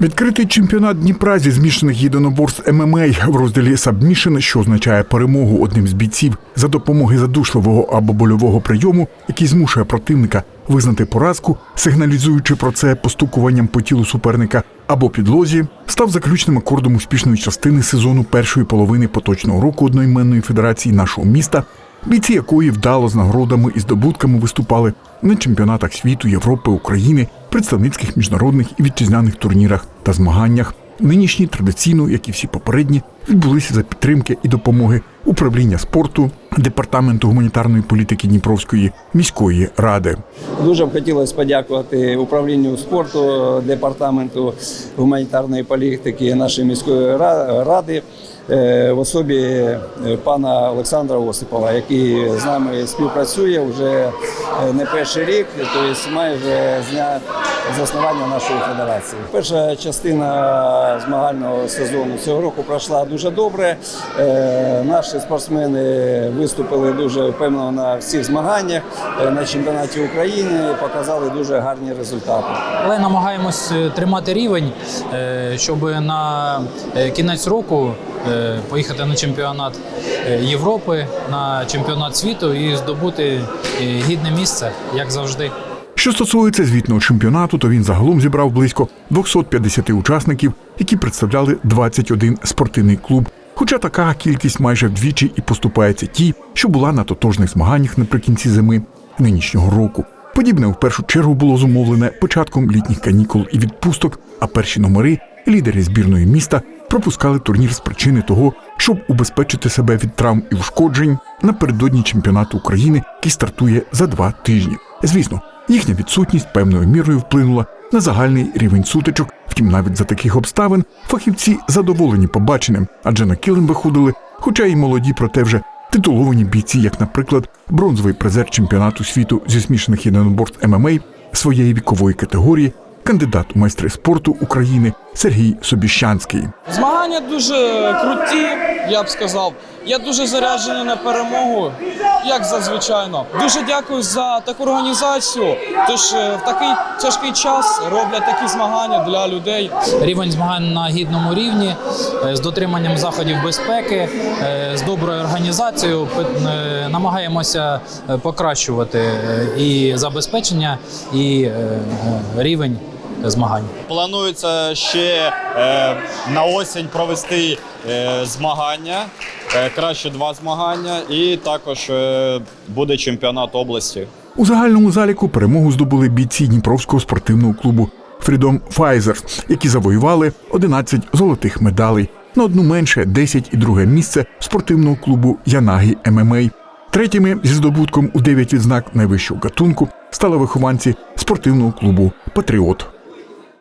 Відкритий чемпіонат Дніпра зі змішаних єдиноборств ММА. В розділі Сабмішен, що означає перемогу одним з бійців за допомоги задушливого або больового прийому, який змушує противника визнати поразку, сигналізуючи про це постукуванням по тілу суперника або підлозі, став заключним акордом успішної частини сезону першої половини поточного року одноіменної федерації нашого міста, бійці якої вдало з нагородами і здобутками виступали на чемпіонатах світу, Європи, України, представницьких міжнародних і вітчизняних турнірах та змаганнях. Нинішні традиційно, як і всі попередні, відбулися за підтримки і допомоги управління спорту, департаменту гуманітарної політики Дніпровської міської ради. Дуже б хотілося подякувати управлінню спорту, департаменту гуманітарної політики нашої міської ра- ради. е, В особі е, пана Олександра Осипова, який з нами співпрацює вже е, не перший рік, тобто майже з дня заснування нашої федерації. Перша частина змагального сезону цього року пройшла дуже добре. Е, Наші спортсмени виступили дуже впевнено на всіх змаганнях е, на чемпіонаті України, показали дуже гарні результати. Але намагаємось е, тримати рівень, щоб на кінець року поїхати на чемпіонат Європи, на чемпіонат світу і здобути гідне місце, як завжди. Що стосується звітного чемпіонату, то він загалом зібрав близько 250 учасників, які представляли 21 спортивний клуб. Хоча така кількість майже вдвічі і поступається тій, що була на тотожних змаганнях наприкінці зими нинішнього року. Подібне в першу чергу було зумовлене початком літніх канікул і відпусток, а перші номери, лідери збірної міста, пропускали турнір з причини того, щоб убезпечити себе від травм і ушкоджень напередодні чемпіонату України, який стартує за два тижні. Звісно, їхня відсутність певною мірою вплинула на загальний рівень сутичок. Втім, навіть за таких обставин фахівці задоволені побаченим, адже на килим виходили, хоча й молоді, проте вже титуловані бійці, як, наприклад, бронзовий призер чемпіонату світу зі смішаних єдиноборств ММА своєї вікової категорії, кандидат у майстри спорту України Сергій Собіщанський. Змагання дуже круті, я б сказав. Я дуже заряджений на перемогу, як зазвичайно. Дуже дякую за таку організацію. Тож е, в такий тяжкий час роблять такі змагання для людей. Рівень змагань на гідному рівні е, з дотриманням заходів безпеки, е, з доброю організацією. Намагаємося покращувати і забезпечення, і рівень змагань. Планується ще е, на осінь провести е, змагання, е, краще два змагання, і також е, буде чемпіонат області. У загальному заліку перемогу здобули бійці Дніпровського спортивного клубу Freedom Fighters, які завоювали 11 золотих медалей. На одну менше 10 і друге місце спортивного клубу Янагі ММА. Третіми зі здобутком у 9 відзнак найвищого гатунку стали вихованці спортивного клубу Патріот.